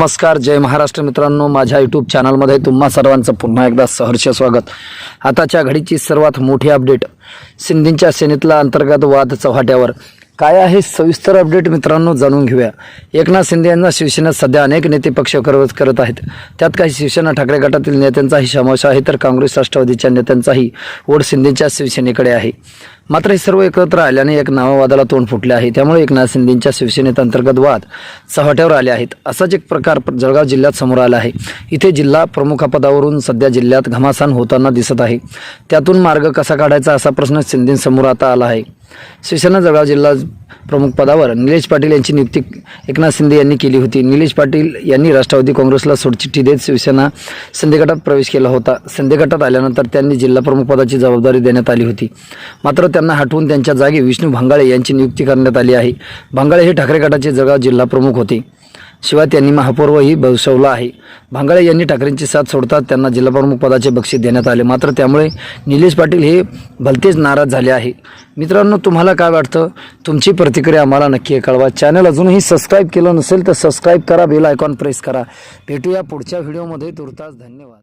नमस्कार जय महाराष्ट्र मित्रांनो. माझ्या यूट्यूब चॅनलमध्ये तुम्हा सर्वांचं पुन्हा एकदा सहर्ष स्वागत. आताच्या घडीची सर्वात मोठी अपडेट सिंधींच्या सेनेतला अंतर्गत वाद चव्हाट्यावर. काय आहे सविस्तर अपडेट मित्रांनो जाणून घेऊया. एकनाथ शिंदे यांना शिवसेनेत सध्या अनेक नेते पक्ष करत करत आहेत. त्यात काही शिवसेना ठाकरे गटातील नेत्यांचाही समावेश आहे तर काँग्रेस राष्ट्रवादीच्या नेत्यांचाही ओढ शिंदेच्या शिवसेनेकडे आहे. मात्र हे सर्व एकत्र आल्याने एक नावावादाला तोंड फुटले आहे. त्यामुळे एकनाथ शिंदेच्या शिवसेनेत अंतर्गत वाद चव्हाट्यावर आले आहेत. असाच एक प्रकार जळगाव जिल्ह्यात समोर आला आहे. इथे जिल्हा प्रमुखपदावरून सध्या जिल्ह्यात घमासान होताना दिसत आहे. त्यातून मार्ग कसा काढायचा असा प्रश्न शिंदेसमोर आता आला आहे. शिवसेना जळगाव जिल्हा प्रमुख पदावर निलेश पाटील यांची नियुक्ती एकनाथ शिंदे यांनी केली होती. निलेश पाटील यांनी राष्ट्रवादी काँग्रेसला सोडचिठ्ठी देत शिवसेना शिंदे प्रवेश केला होता. शिंदे आल्यानंतर त्यांनी जिल्हा प्रमुख पदाची जबाबदारी देण्यात आली होती. मात्र त्यांना हटवून त्यांच्या जागी विष्णू भांगाळे यांची नियुक्ती करण्यात आली आहे. भांगाळे हे ठाकरे गटाचे जळगाव जिल्हा प्रमुख होते. शिवाय त्यांनी महापौरही भविष्यवला आहे. भांगाळे यांनी ठाकरेंची साथ सोडतात त्यांना जिल्हाप्रमुख पदाचे बक्षीस देण्यात आले. मात्र त्यामुळे निलेश पाटील हे भलतेच नाराज झाले आहे. मित्रांनो तुम्हाला काय वाटतं? तुमची प्रतिक्रिया आम्हाला नक्की कळवा. चॅनल अजूनही सबस्क्राईब केलं नसेल तर सबस्क्राईब करा बेल आयकॉन प्रेस करा. भेटूया पुढच्या व्हिडिओमध्ये तुर्तास धन्यवाद.